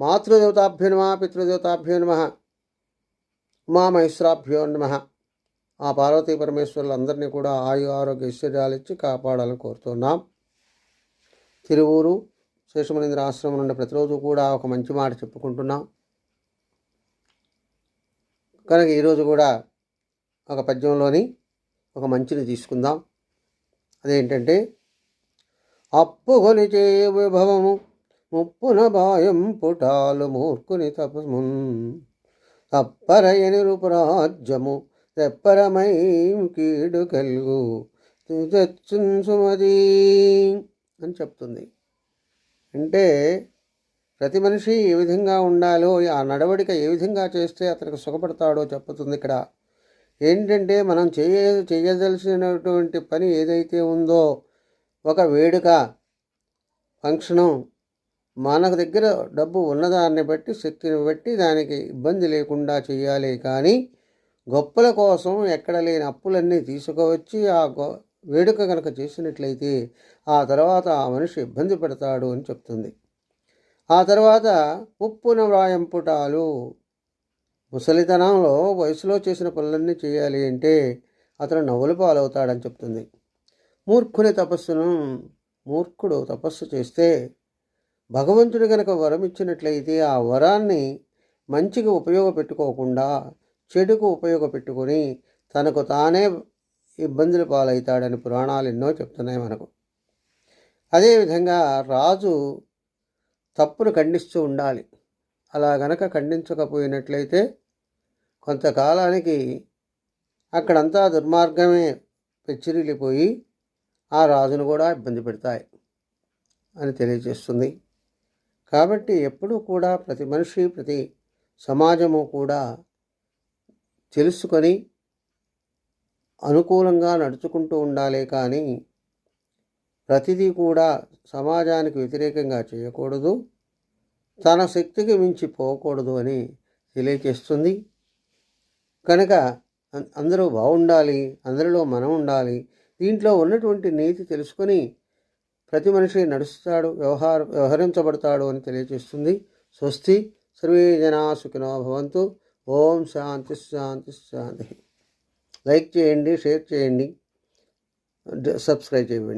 మాతృదేవతాభ్యో నమ పితృదేవతాభ్యో నమ ఉమామహేశ్వరాభ్యో నమ. ఆ పార్వతీ పరమేశ్వరులందరినీ కూడా ఆయు ఆరోగ్య ఐశ్వర్యాలు ఇచ్చి కాపాడాలని కోరుతున్నాం. తిరువూరు శేషమనేంద్ర ఆశ్రమం నుండి ప్రతిరోజు కూడా ఒక మంచి మాట చెప్పుకుంటున్నాం. కనుక ఈరోజు కూడా ఒక పద్యంలోని ఒక మంచిని తీసుకుందాం. అదేంటంటే అప్పు కొనిచే విభవము ముప్పున భాయం పుటాలు మూర్ఖుని తపమున్ అప్పరయని రూపరాజ్యము తెప్పరమై కీడు కలుగు సుమది అని చెప్తుంది. అంటే ప్రతి మనిషి ఏ విధంగా ఉండాలో ఆ నడవడిక ఏ విధంగా చేస్తే అతనికి సుఖపడతాడో చెప్పుతుంది ఇక్కడ. ఏంటంటే మనం చేయ చేయదలసినటువంటి పని ఏదైతే ఉందో ఒక వేడుక ఫంక్షను మనకు దగ్గర డబ్బు ఉన్నదాన్ని బట్టి శక్తిని బట్టి దానికి ఇబ్బంది లేకుండా చేయాలి. కానీ గొప్పల కోసం ఎక్కడ లేని అప్పులన్నీ తీసుకువచ్చి ఆ గొ వేడుక కనుక చేసినట్లయితే ఆ తర్వాత ఆ మనిషి ఇబ్బంది పడతాడు అని చెప్తుంది. ఆ తర్వాత ఉప్పున వ్రాయంపుటాలు. ముసలితనంలో వయసులో చేసిన పనులన్నీ చేయాలి అంటే అతను నవ్వులు పాలవుతాడని చెప్తుంది. మూర్ఖుని తపస్సును మూర్ఖుడు తపస్సు చేస్తే భగవంతుడు కనుక వరం ఇచ్చినట్లయితే ఆ వరాన్ని మంచిగా ఉపయోగపెట్టుకోకుండా చెడుకు ఉపయోగపెట్టుకొని తనకు తానే ఇబ్బందులు పాలవుతాడని పురాణాలు ఎన్నో చెప్తున్నాయి మనకు. అదేవిధంగా రాజు తప్పును ఖండిస్తూ ఉండాలి. అలా గనక ఖండించకపోయినట్లయితే కొంతకాలానికి అక్కడంతా దుర్మార్గమే పెచ్చిరిల్లిపోయి ఆ రాజును కూడా ఇబ్బంది పెడతాయి అని తెలియజేస్తుంది. కాబట్టి ఎప్పుడూ కూడా ప్రతి మనిషి ప్రతి సమాజము కూడా తెలుసుకొని అనుకూలంగా నడుచుకుంటూ ఉండాలి కానీ ప్రతిదీ కూడా సమాజానికి వ్యతిరేకంగా చేయకూడదు. తన శక్తికి మించి పోకూడదు అని తెలియచేస్తుంది. కనుక అందరూ బాగుండాలి అందరిలో మనం ఉండాలి దీంట్లో ఉన్నటువంటి నీతి తెలుసుకొని ప్రతి మనిషి నడుస్తాడు వ్యవహార వ్యవహరించబడతాడు అని తెలియజేస్తుంది. స్వస్తి. సర్వే జనా సుఖినో భవంతు. ఓం శాంతి శాంతి శాంతి. లైక్ చేయండి షేర్ చేయండి. సబ్స్క్రైబ్ చేయండి